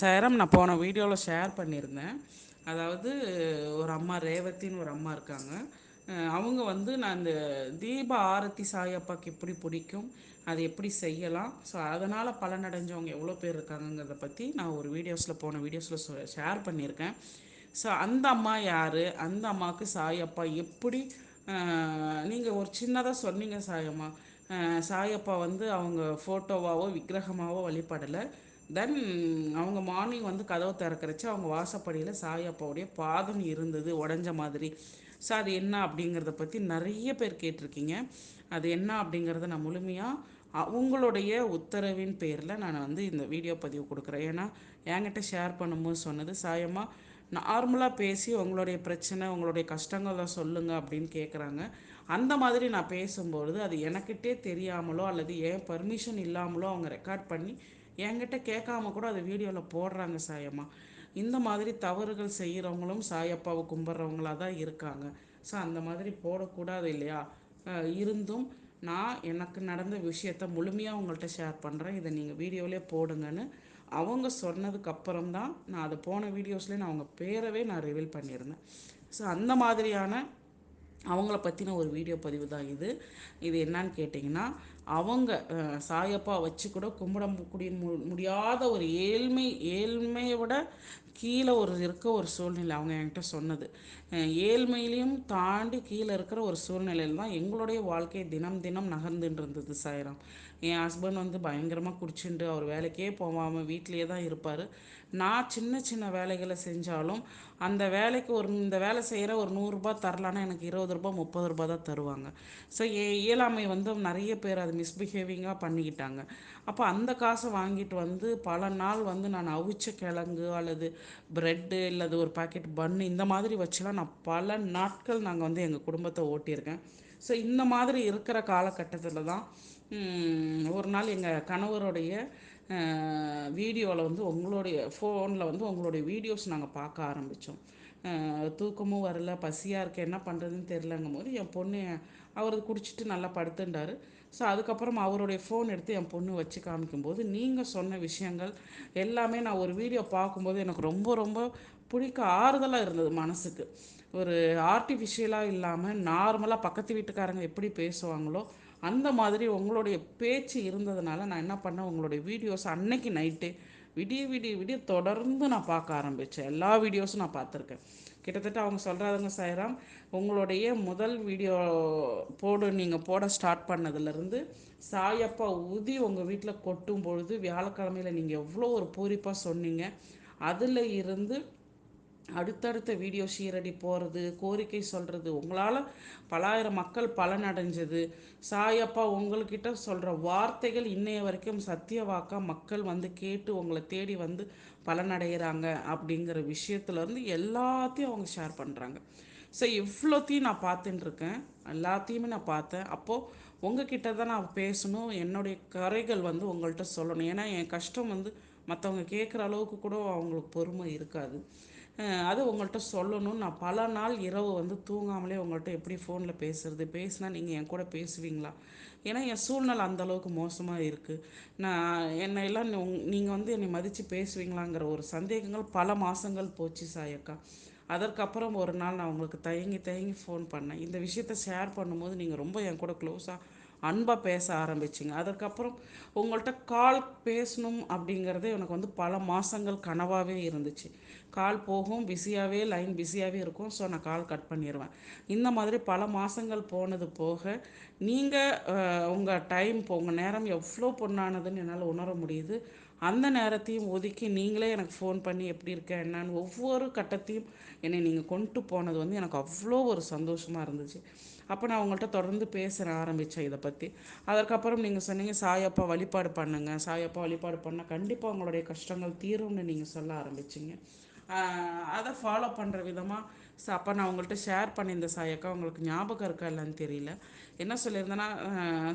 சேரம் நான் போன வீடியோவில் ஷேர் பண்ணியிருந்தேன். அதாவது ஒரு அம்மா ரேவதின்னு ஒரு அம்மா இருக்காங்க. அவங்க வந்து நான் இந்த தீப ஆரத்தி சாயப்பாக்கு எப்படி பிடிக்கும் அதை எப்படி செய்யலாம். ஸோ அதனால் பலனடைஞ்சவங்க எவ்வளோ பேர் இருக்காங்கங்கிறத பற்றி நான் ஒரு வீடியோஸில் போன வீடியோஸில் ஷேர் பண்ணியிருக்கேன். ஸோ அந்த அம்மா யார்? அந்த அம்மாவுக்கு சாயப்பா எப்படி நீங்கள் ஒரு சின்னதாக சொன்னீங்க சாயம்மா. சாயப்பா வந்து அவங்க ஃபோட்டோவாவோ விக்கிரகமாவோ வழிபடலை. தென் அவங்க மார்னிங் வந்து கதவை திறக்கிறச்சு அவங்க வாசப்படியில் சாயப்பாவுடைய பாதம் இருந்தது உடஞ்ச மாதிரி. ஸோ அது என்ன அப்படிங்கிறத பற்றி நிறைய பேர் கேட்டிருக்கீங்க. அது என்ன அப்படிங்கிறத நான் முழுமையாக அவங்களுடைய உத்தரவின் பேரில் நான் வந்து இந்த வீடியோ பதிவு கொடுக்குறேன். ஏன்னா என்கிட்ட ஷேர் பண்ணும்போது சொன்னது சாயமாக நார்மலாக பேசி உங்களுடைய பிரச்சனை உங்களுடைய கஷ்டங்களை சொல்லுங்கள் அப்படின்னு கேட்குறாங்க அந்த மாதிரி நான் பேசும்பொழுது அது எனக்கிட்டே தெரியாமலோ அல்லது ஏன் பர்மிஷன் இல்லாமலோ அவங்க ரெக்கார்ட் பண்ணி என்கிட்ட கேட்காம கூட அதை வீடியோவில் போடுறாங்க சாயம்மா. இந்த மாதிரி தவறுகள் செய்கிறவங்களும் சாயப்பாவை கும்பிட்றவங்களாக தான் இருக்காங்க. ஸோ அந்த மாதிரி போடக்கூடாது இல்லையா? இருந்தும் நான் எனக்கு நடந்த விஷயத்த முழுமையாக உங்கள்கிட்ட ஷேர் பண்ணுறேன் இதை நீங்கள் வீடியோவிலே போடுங்கன்னு அவங்க சொன்னதுக்கப்புறம் தான் நான் அதை போன வீடியோஸ்லேயே நான் அவங்க பேரவே நான் ரிவீல் பண்ணியிருந்தேன். ஸோ அந்த மாதிரியான அவங்கள பற்றின ஒரு வீடியோ பதிவு தான் இது. இது என்னன்னு கேட்டிங்கன்னா அவங்க சாயப்பா வச்சு கூட கும்பிட முடிய முடியாத ஒரு ஏழ்மை ஏழ்மையை விட கீழே ஒரு இருக்க ஒரு சூழ்நிலை அவங்க என்கிட்ட சொன்னது. ஏழ்மையிலையும் தாண்டி கீழே இருக்கிற ஒரு சூழ்நிலையில் தான் எங்களுடைய வாழ்க்கை தினம் தினம் நகர்ந்துட்டு இருந்தது சாயிரம். என் ஹஸ்பண்ட் வந்து பயங்கரமாக குடிச்சுட்டு அவர் வேலைக்கே போகாமல் வீட்லேயே தான் இருப்பார். நான் சின்ன சின்ன வேலைகளை செஞ்சாலும் அந்த வேலைக்கு ஒரு இந்த வேலை செய்கிற ஒரு நூறுரூபா தரலான்னா எனக்கு இருபது ரூபா முப்பது ரூபா தான் தருவாங்க. ஸோ ஏ இயலாமை வந்து நிறைய பேர் அது மிஸ்பிஹேவிங்காக பண்ணிக்கிட்டாங்க. அப்போ அந்த காசை வாங்கிட்டு வந்து பல நாள் வந்து நான் அவிச்ச கிழங்கு அல்லது ப்ரெட்டு இல்லது ஒரு பாக்கெட் பன்னு இந்த மாதிரி வச்சுலாம் நான் பல நாட்கள் நாங்கள் வந்து எங்கள் குடும்பத்தை ஓட்டியிருக்கேன். ஸோ இந்த மாதிரி இருக்கிற காலகட்டத்தில் தான் ஒரு நாள் எங்கள் கணவருடைய வீடியோவில் வந்து உங்களுடைய ஃபோனில் வந்து உங்களுடைய வீடியோஸ் நாங்கள் பார்க்க ஆரம்பித்தோம் தூக்கமும் வரல பசியாக இருக்க என்ன பண்ணுறதுன்னு தெரிலங்கும் போது என் பொண்ணு அவர் குடிச்சிட்டு நல்லா படுத்துட்டார். ஸோ அதுக்கப்புறம் அவருடைய ஃபோன் எடுத்து என் பொண்ணு வச்சு காமிக்கும்போது நீங்கள் சொன்ன விஷயங்கள் எல்லாமே நான் ஒரு வீடியோ பார்க்கும்போது எனக்கு ரொம்ப ரொம்ப பிடிக்க ஆறுதலாக இருந்தது மனசுக்கு. ஒரு ஆர்டிஃபிஷியலாக இல்லாமல் நார்மலாக பக்கத்து வீட்டுக்காரங்க எப்படி பேசுவாங்களோ அந்த மாதிரி உங்களுடைய பேச்சு இருந்ததுனால நான் என்ன பண்ணேன் உங்களுடைய வீடியோஸ் அன்னைக்கு நைட்டே விடிய விடிய விடிய தொடர்ந்து நான் பார்க்க ஆரம்பித்தேன் எல்லா வீடியோஸும் நான் பார்த்துருக்கேன். கிட்டத்தட்ட அவங்க சொல்கிறாதுங்க சாய்ராம் உங்களுடைய முதல் வீடியோ போடு நீங்கள் போட ஸ்டார்ட் பண்ணதுலேருந்து சாயப்பா ஊதி உங்கள் வீட்டில் கொட்டும் பொழுது வியாழக்கிழமையில் நீங்கள் எவ்வளோ ஒரு பூரிப்பாக சொன்னீங்க. அதில் இருந்து அடுத்தடுத்த வீடியோ ஷீரடி போகிறது கோரிக்கை சொல்கிறது உங்களால் பலாயிரம் மக்கள் பலனடைஞ்சது. சாயப்பா உங்கள்கிட்ட சொல்கிற வார்த்தைகள் இன்னைய வரைக்கும் சத்திய மக்கள் வந்து கேட்டு உங்களை தேடி வந்து பலனடைகிறாங்க அப்படிங்கிற விஷயத்துலேருந்து எல்லாத்தையும் அவங்க ஷேர் பண்ணுறாங்க ஸோ இவ்வளோத்தையும் நான் பார்த்துட்டுருக்கேன் எல்லாத்தையுமே நான் பார்த்தேன். அப்போது உங்ககிட்ட தான் நான் பேசணும். என்னுடைய கரைகள் வந்து உங்கள்கிட்ட சொல்லணும். ஏன்னா என் கஷ்டம் வந்து மற்றவங்க கேட்குற அளவுக்கு கூட அவங்களுக்கு பொறுமை இருக்காது. அது உங்கள்கிட்ட சொல்லணும்னு நான் பல நாள் இரவு வந்து தூங்காமலே உங்கள்கிட்ட எப்படி ஃபோனில் பேசுகிறது பேசினா நீங்கள் என் கூட பேசுவீங்களா? ஏன்னா என் சூழ்நிலை அந்தளவுக்கு மோசமாக இருக்குது நான் என்னை எல்லாம் நீங்கள் வந்து என்னை மதித்து பேசுவீங்களாங்கிற ஒரு சந்தேகங்கள் பல மாதங்கள் போச்சு சாயக்கா. அதற்கப்புறம் ஒரு நாள் நான் உங்களுக்கு தயங்கி தயங்கி ஃபோன் பண்ணேன். இந்த விஷயத்த ஷேர் பண்ணும்போது நீங்கள் ரொம்ப என் கூட க்ளோஸாக அன்பாக பேச ஆரம்பிச்சிங்க. அதற்கப்புறம் உங்கள்கிட்ட கால் பேசணும் அப்படிங்கிறது எனக்கு வந்து பல மாதங்கள் கனவாகவே இருந்துச்சு. கால் போகும் பிஸியாகவே லைன் பிஸியாகவே இருக்கும். ஸோ நான் கால் கட் பண்ணிடுவேன் இந்த மாதிரி பல மாதங்கள் போனது போக நீங்கள் உங்கள் டைம் இப்போ உங்கள் நேரம் எவ்வளோ பொண்ணானதுன்னு என்னால் உணர முடியுது. அந்த நேரத்தையும் ஒதுக்கி நீங்களே எனக்கு ஃபோன் பண்ணி எப்படி இருக்க என்னன்னு ஒவ்வொரு கட்டத்தையும் என்னை நீங்கள் கொண்டு போனது வந்து எனக்கு அவ்வளோ ஒரு சந்தோஷமாக இருந்துச்சு. அப்போ நான் உங்கள்கிட்ட தொடர்ந்து பேசுகிறேன் ஆரம்பித்தேன் இதை பற்றி அதற்கப்புறம் நீங்கள் சொன்னீங்க சாயப்பா வழிபாடு பண்ணுங்கள் சாயப்பா வழிபாடு பண்ணால் கண்டிப்பாக உங்களுடைய கஷ்டங்கள் தீரும்னு நீங்கள் சொல்ல ஆரம்பிச்சிங்க. அதை ஃபாலோ பண்ணுற விதமாக ஸோ அப்போ நான் உங்கள்கிட்ட ஷேர் பண்ணியிருந்த சாயக்கா. உங்களுக்கு ஞாபகம் இருக்கா இல்லைன்னு தெரியல. என்ன சொல்லியிருந்தேன்னா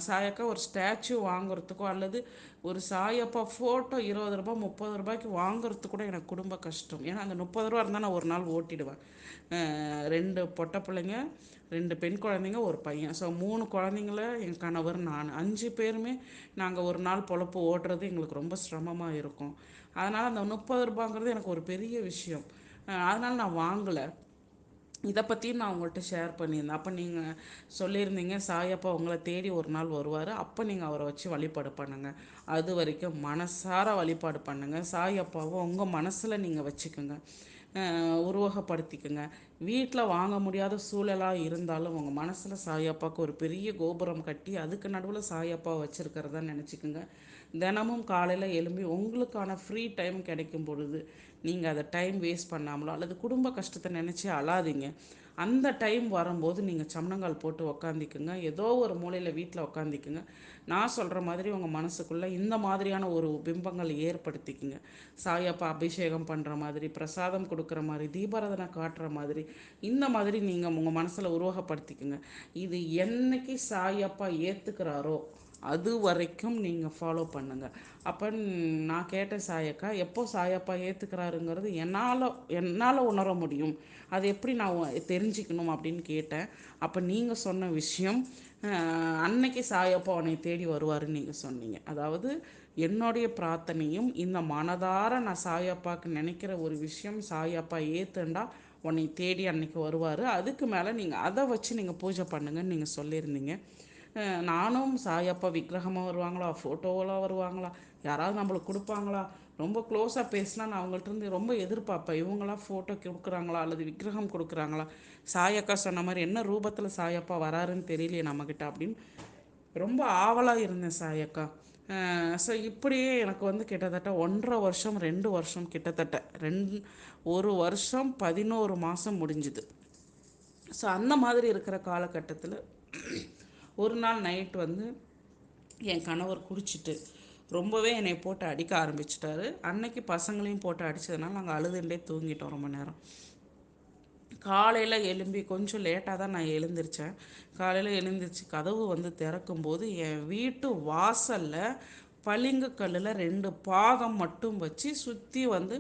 சாயக்கா ஒரு ஸ்டாச்சு வாங்குறதுக்கோ அல்லது ஒரு சாயப்பா ஃபோட்டோ இருபது ரூபாய் முப்பது ரூபாய்க்கு வாங்குறதுக்கு கூட எனக்கு குடும்ப கஷ்டம். ஏன்னா அந்த முப்பது ரூபா இருந்தால் நான் ஒரு நாள் ஓட்டிடுவேன். ரெண்டு பொட்டை பிள்ளைங்க ரெண்டு பெண் குழந்தைங்க ஒரு பையன். ஸோ மூணு குழந்தைங்கள என் கணவர் நான். அஞ்சு பேருமே நாங்கள் ஒரு நாள் பொழப்பு ஓட்டுறது எங்களுக்கு ரொம்ப சிரமமாக இருக்கும். அதனால் அந்த முப்பது ரூபாங்கிறது எனக்கு ஒரு பெரிய விஷயம். அதனால் நான் வாங்கலை. இதை பற்றியும் நான் உங்கள்கிட்ட ஷேர் பண்ணியிருந்தேன். அப்போ நீங்கள் சொல்லியிருந்தீங்க சாயப்பா உங்களை தேடி ஒரு நாள் வருவார். அப்போ நீங்கள் அவரை வச்சு வழிபாடு பண்ணுங்கள் அது வரைக்கும் மனசார வழிபாடு பண்ணுங்கள் சாயப்பாவை உங்கள் மனசில் நீங்கள் வச்சுக்கோங்க. உருவகப்படுத்திக்கோங்க. வீட்டில் வாங்க முடியாத சூழலாக இருந்தாலும் உங்கள் மனசில் சாயப்பாவுக்கு ஒரு பெரிய கோபுரம் கட்டி அதுக்கு நடுவில் சாயப்பா வச்சுருக்கிறதா நினச்சிக்கோங்க. தினமும் காலையில் எழும்பி உங்களுக்கான ஃப்ரீ டைம் கிடைக்கும் பொழுது நீங்கள் அதை டைம் வேஸ்ட் பண்ணாமலோ அல்லது குடும்ப கஷ்டத்தை நினச்சி அழாதீங்க. அந்த டைம் வரும்போது நீங்கள் சமணங்கால் போட்டு உக்காந்திக்குங்க. ஏதோ ஒரு மூலையில் வீட்டில் உக்காந்திக்குங்க. நான் சொல்கிற மாதிரி உங்கள் மனசுக்குள்ளே இந்த மாதிரியான ஒரு பிம்பங்கள் ஏற்படுத்திக்குங்க. சாயப்பா அபிஷேகம் பண்ணுற மாதிரி பிரசாதம் கொடுக்குற மாதிரி தீபாராதனை காட்டுற மாதிரி இந்த மாதிரி நீங்கள் உங்கள் மனசில் உருவகப்படுத்திக்குங்க. இது என்னைக்கு சாயப்பா ஏற்றுக்கிறாரோ அது வரைக்கும் நீங்கள் ஃபாலோ பண்ணுங்கள் அப்போ நான் கேட்ட சாயக்கா எப்போ சாயப்பா ஏற்றுக்கிறாருங்கிறது என்னால் என்னால் உணர முடியும். அது எப்படி நான் தெரிஞ்சுக்கணும் அப்படின்னு கேட்டேன். அப்போ நீங்கள் சொன்ன விஷயம் அன்னைக்கு சாயப்பா உன்னை தேடி வருவாருன்னு நீங்கள் சொன்னீங்க. அதாவது என்னுடைய பிரார்த்தனையும் இந்த மனதார நான் சாயப்பாக்கு நினைக்கிற ஒரு விஷயம் சாயப்பா ஏற்றுண்டா உன்னை தேடி அன்னைக்கு வருவார். அதுக்கு மேலே நீங்கள் அதை வச்சு நீங்கள் பூஜை பண்ணுங்கன்னு நீங்கள் சொல்லியிருந்தீங்க. நானும் சாயப்பா விக்கிரகமாக வருவாங்களா? ஃபோட்டோவெல்லாம் வருவாங்களா? யாராவது நம்மளுக்கு கொடுப்பாங்களா? ரொம்ப க்ளோஸாக பேசினா நான் அவங்கள்ட்டருந்து ரொம்ப எதிர்பார்ப்பேன். இவங்களாம் ஃபோட்டோ கொடுக்குறாங்களா? அல்லது விக்கிரகம் கொடுக்குறாங்களா? சாயக்கா சொன்ன மாதிரி என்ன ரூபத்தில் சாயப்பா வராருன்னு தெரியலையே நம்மக்கிட்ட அப்படின்னு ரொம்ப ஆவலாக இருந்தேன் சாயக்கா ஸோ இப்படியே எனக்கு வந்து கிட்டத்தட்ட ஒன்றரை வருஷம் ரெண்டு வருஷம் கிட்டத்தட்ட ரெண்டு ஒரு வருஷம் பதினோரு மாதம் முடிஞ்சுது. ஸோ அந்த மாதிரி இருக்கிற காலகட்டத்தில் ஒரு நாள் நைட் வந்து என் கணவர் குடிச்சிட்டு ரொம்பவே என்னை போட்டு அடிக்க ஆரம்பிச்சிட்டாரு. அன்னைக்கு பசங்களையும் போட்டு அடித்ததுனால நாங்கள் அழுதுண்டே தூங்கிட்டோம் ரொம்ப நேரம். காலையில் எழும்பி கொஞ்சம் லேட்டாக தான் நான் எழுந்திரிச்சேன். காலையில் எழுந்திரிச்சு கதவு வந்து திறக்கும்போது என் வீட்டு வாசலில் பளிங்கு கல்லில் ரெண்டு பாகம் மட்டும் வச்சு சுற்றி வந்து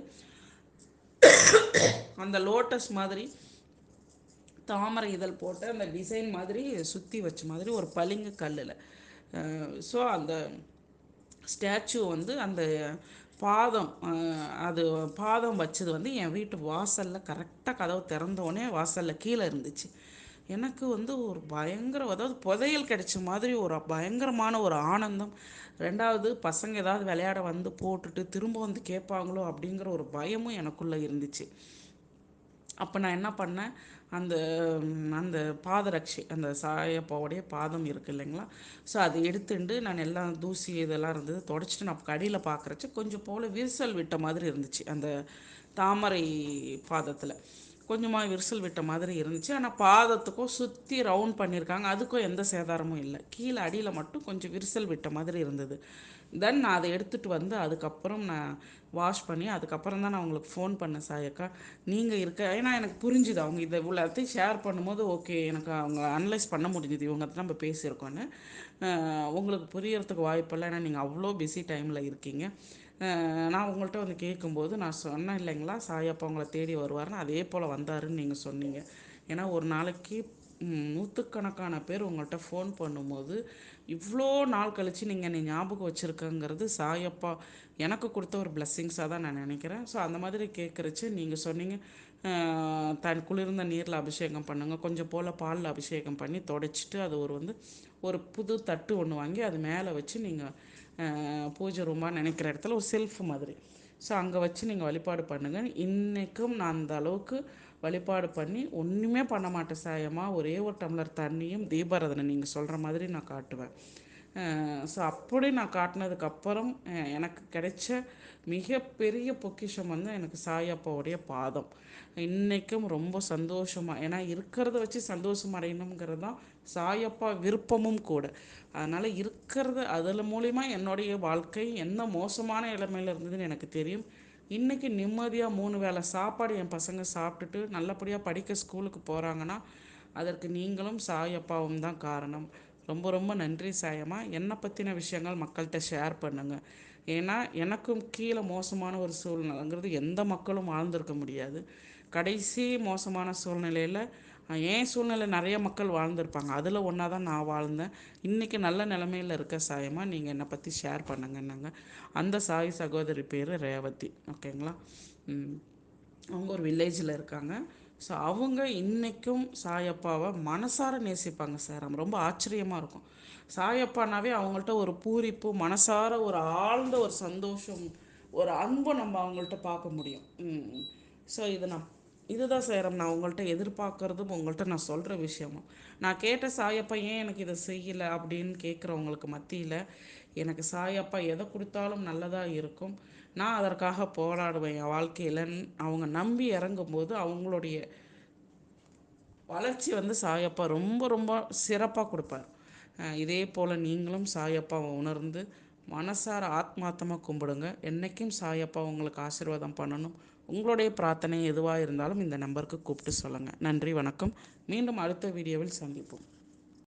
அந்த லோட்டஸ் மாதிரி தாமரை இதழ் போட்டு அந்த டிசைன் மாதிரி சுற்றி வச்ச மாதிரி ஒரு பளிங்கு கல்லில். ஸோ அந்த ஸ்டாச்சு வந்து அந்த பாதம் அது பாதம் வச்சது வந்து என் வீட்டு வாசலில் கரெக்டாக கதவு திறந்தோடனே வாசலில் கீழே இருந்துச்சு. எனக்கு வந்து ஒரு பயங்கர அதாவது புதையல் கிடைச்ச மாதிரி ஒரு பயங்கரமான ஒரு ஆனந்தம். ரெண்டாவது பசங்க ஏதாவது விளையாட வந்து போட்டுட்டு திரும்ப வந்து கேட்பாங்களோ அப்படிங்கிற ஒரு பயமும் எனக்குள்ளே இருந்துச்சு. அப்போ நான் என்ன பண்ணேன்? அந்த அந்த பாதரட்சை அந்த சாயப்பாவுடைய பாதம் இருக்குது இல்லைங்களா? ஸோ அதை எடுத்துட்டு நான் எல்லாம் தூசி இதெல்லாம் இருந்தது தொடச்சிட்டு நான் கடியில் பார்க்குறச்சு கொஞ்சம் போல் விரிசல் விட்ட மாதிரி இருந்துச்சு அந்த தாமரை பாதத்தில். கொஞ்சமாக விரிசல் விட்ட மாதிரி இருந்துச்சு. ஆனால் பாதத்துக்கும் சுற்றி ரவுண்ட் பண்ணியிருக்காங்க அதுக்கும் எந்த சேதாரமும் இல்லை. கீழே அடியில் மட்டும் கொஞ்சம் விரிசல் விட்ட மாதிரி இருந்தது. தென் நான் அதை எடுத்துகிட்டு வந்து அதுக்கப்புறம் நான் வாஷ் பண்ணி அதுக்கப்புறம் தான் நான் உங்களுக்கு ஃபோன் பண்ணேன் சாயக்கா. நீங்கள் இருக்க ஏன்னா எனக்கு புரிஞ்சுது. அவங்க இதை இவ்வளோத்தையும் ஷேர் பண்ணும்போது ஓகே எனக்கு அவங்க அனலைஸ் பண்ண முடிஞ்சுது. இவங்க நம்ம பேசியிருக்கோன்னு உங்களுக்கு புரியறதுக்கு வாய்ப்பில்லை ஏன்னா நீங்கள் அவ்வளோ பிஸி டைமில் இருக்கீங்க. நான் உங்கள்கிட்ட வந்து கேட்கும்போது நான் சொன்னேன் இல்லைங்களா சாயப்பா உங்களை தேடி வருவாருன்னு அதே போல் வந்தாருன்னு நீங்கள் சொன்னீங்க. ஏன்னா ஒரு நாளைக்கு நூற்றுக்கணக்கான பேர் உங்கள்கிட்ட ஃபோன் பண்ணும்போது இவ்வளோ நாள் கழித்து நீங்கள் என்னை ஞாபகம் வச்சுருக்கங்கிறது சாயப்பா எனக்கு கொடுத்த ஒரு பிளெஸ்ஸிங்ஸாக தான் நான் நினைக்கிறேன். ஸோ அந்த மாதிரி கேட்குறச்சு நீங்கள் சொன்னீங்க. தன் குளிர்ந்த நீரில் அபிஷேகம் பண்ணுங்கள் கொஞ்சம் போல் பாலில் அபிஷேகம் பண்ணி தொடச்சிட்டு அது ஒரு வந்து ஒரு புது தட்டு ஒன்று வாங்கி அது மேலே வச்சு நீங்கள் பூஜை ரூமாக நினைக்கிற இடத்துல ஒரு செல்ஃப் மாதிரி. ஸோ அங்கே வச்சு நீங்கள் வழிபாடு பண்ணுங்கள் இன்றைக்கும் நான் அந்த அளவுக்கு வழிபாடு பண்ணி ஒன்றுமே பண்ண மாட்டேன். சாயமா ஒரே ஒரு டம்ளர் தண்ணியும் தீபாரதனை நீங்கள் சொல்கிற மாதிரி நான் காட்டுவேன். ஸோ அப்படி நான் காட்டினதுக்கப்புறம் எனக்கு கிடைச்ச மிகப்பெரிய பொக்கிஷம் வந்து எனக்கு சாயப்பாவுடைய பாதம். இன்றைக்கும் ரொம்ப சந்தோஷமாக ஏன்னா இருக்கிறத வச்சு சந்தோஷம் அடையணுங்கிறது தான் சாயப்பா விருப்பமும் கூட. அதனால் இருக்கிறது அதில் மூலிமா என்னுடைய வாழ்க்கை என்ன மோசமான நிலைமையில் இருந்ததுன்னு எனக்கு தெரியும். இன்றைக்கி நிம்மதியாக மூணு வேளை சாப்பாடு என் பசங்க சாப்பிட்டுட்டு நல்லபடியாக படிக்க ஸ்கூலுக்கு போகிறாங்கன்னா அதற்கு நீங்களும் சாயப்பாவும் தான் காரணம். ரொம்ப ரொம்ப நன்றி சாயம்மா. என்னை பற்றின விஷயங்கள் மக்கள்கிட்ட ஷேர் பண்ணுங்கள் ஏன்னா எனக்கும் கீழே மோசமான ஒரு சூழ்நிலைங்கிறது எந்த மக்களும் வாழ்ந்திருக்க முடியாது. கடைசி மோசமான சூழ்நிலையில் ஏன் சூழ்நிலை நிறைய மக்கள் வாழ்ந்திருப்பாங்க. அதில் ஒன்றா தான் நான் வாழ்ந்தேன். இன்றைக்கி நல்ல நிலமையில் இருக்க சாயமாக நீங்கள் என்னை பற்றி ஷேர் பண்ணுங்கன்னாங்க. அந்த சாய் சகோதரி பேர் ரேவதி. ஓகேங்களா அவங்க ஒரு வில்லேஜில் இருக்காங்க. ஸோ அவங்க இன்றைக்கும் சாயப்பாவை மனசார நேசிப்பாங்க சார். ரொம்ப ஆச்சரியமாக இருக்கும். சாயப்பானாவே அவங்கள்ட்ட ஒரு பூரிப்பு மனசார ஒரு ஆழ்ந்த ஒரு சந்தோஷம் ஒரு அன்பை நம்ம அவங்கள்ட்ட பார்க்க முடியும். ஸோ இதை நான் இதுதான் சேரம் நான் உங்கள்கிட்ட எதிர்பார்க்குறதும் உங்கள்கிட்ட நான் சொல்கிற விஷயமும். நான் கேட்ட சாயப்பா ஏன் எனக்கு இதை செய்யலை அப்படின்னு கேட்குறவங்களுக்கு மத்தியில் எனக்கு சாயப்பா எதை கொடுத்தாலும் நல்லதாக இருக்கும். நான் அதற்காக போராடுவேன். என் வாழ்க்கையில் அவங்க நம்பி இறங்கும்போது அவங்களுடைய வளர்ச்சி வந்து சாயப்பா ரொம்ப ரொம்ப சிறப்பாக கொடுப்பார். இதே போல் நீங்களும் சாயப்பாவை உணர்ந்து மனசார ஆத்மார்த்தமாக கும்பிடுங்க. என்றைக்கும் சாயப்பா உங்களுக்கு ஆசீர்வாதம் பண்ணணும். உங்களுடைய பிரார்த்தனை எதுவாக இருந்தாலும் இந்த நம்பருக்கு கூப்பிட்டு சொல்லுங்கள் நன்றி வணக்கம். மீண்டும் அடுத்த வீடியோவில் சந்திப்போம்.